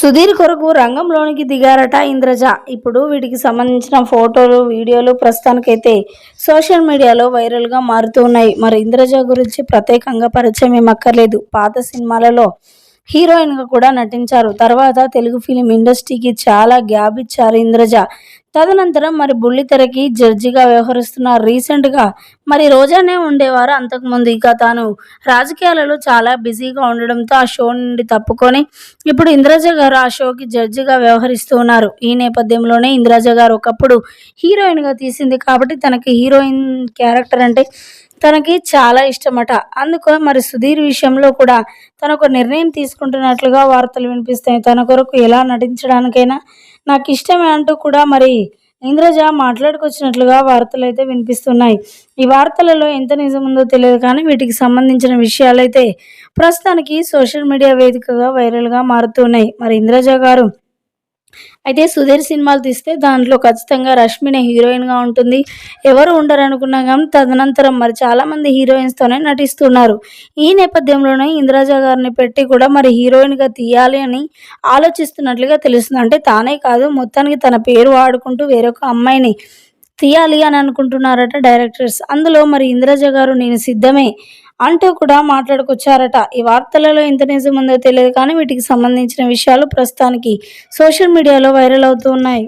సుధీర్ కొరకు రంగంలోనికి దిగారట ఇంద్రజ. ఇప్పుడు వీటికి సంబంధించిన ఫోటోలు వీడియోలు ప్రస్తుతానికైతే సోషల్ మీడియాలో వైరల్గా మారుతూ ఉన్నాయి. మరి ఇంద్రజ గురించి ప్రత్యేకంగా పరిచయం ఏమక్కర్లేదు పాత సినిమాలలో హీరోయిన్గా కూడా నటించారు. తర్వాత తెలుగు ఫిలిం ఇండస్ట్రీకి చాలా గ్యాప్ ఇచ్చారు ఇంద్రజ. తదనంతరం మరి బుల్లితెరకి జడ్జిగా వ్యవహరిస్తున్నారు రీసెంట్గా మరి రోజానే ఉండేవారు. అంతకుముందు ఇక తాను రాజకీయాలలో చాలా బిజీగా ఉండడంతో ఆ షో నుండి తప్పుకొని ఇప్పుడు ఇంద్రజ గారు ఆ షోకి జడ్జిగా వ్యవహరిస్తూ ఉన్నారు. ఈ నేపథ్యంలోనే ఇంద్రజ గారు ఒకప్పుడు హీరోయిన్గా తీసింది కాబట్టి తనకి హీరోయిన్ క్యారెక్టర్ అంటే తనకి చాలా ఇష్టమట. అందుకో మరి సుధీర్ విషయంలో కూడా తన ఒక నిర్ణయం తీసుకుంటున్నట్లుగా వార్తలు వినిపిస్తాయి తన కొరకు ఎలా నటించడానికైనా నాకు ఇష్టమే అంటూ కూడా మరి ఇంద్రజ మాట్లాడుకొచ్చినట్లుగా వార్తలు అయితే వినిపిస్తున్నాయి. ఈ వార్తలలో ఎంత నిజం ఉందో తెలియదు కానీ వీటికి సంబంధించిన విషయాలైతే ప్రస్తుతానికి సోషల్ మీడియా వేదికగా వైరల్గా మారుతున్నాయి. మరి ఇంద్రజ గారు అయితే సుధీర్ సినిమాలు తీస్తే దాంట్లో ఖచ్చితంగా రష్మినే హీరోయిన్గా ఉంటుంది. ఎవరు ఉండరు అనుకున్నా కానీ తదనంతరం మరి చాలామంది హీరోయిన్స్తోనే నటిస్తున్నారు. ఈ నేపథ్యంలోనే ఇందిరాజా గారిని పెట్టి కూడా మరి హీరోయిన్గా తీయాలి అని ఆలోచిస్తున్నట్లుగా తెలుస్తుంది. అంటే తానే కాదు మొత్తానికి తన పేరు వాడుకుంటూ వేరొక అమ్మాయిని తీయాలి అని అనుకుంటున్నారట డైరెక్టర్స్. అందులో మరి ఇంద్రజ గారు నేను సిద్ధమే అంటూ కూడా మాట్లాడుకొచ్చారట. ఈ వార్తలలో ఎంత నిజం ఉందో తెలియదు కానీ వీటికి సంబంధించిన విషయాలు ప్రస్తుతానికి సోషల్ మీడియాలో వైరల్ అవుతూ ఉన్నాయి.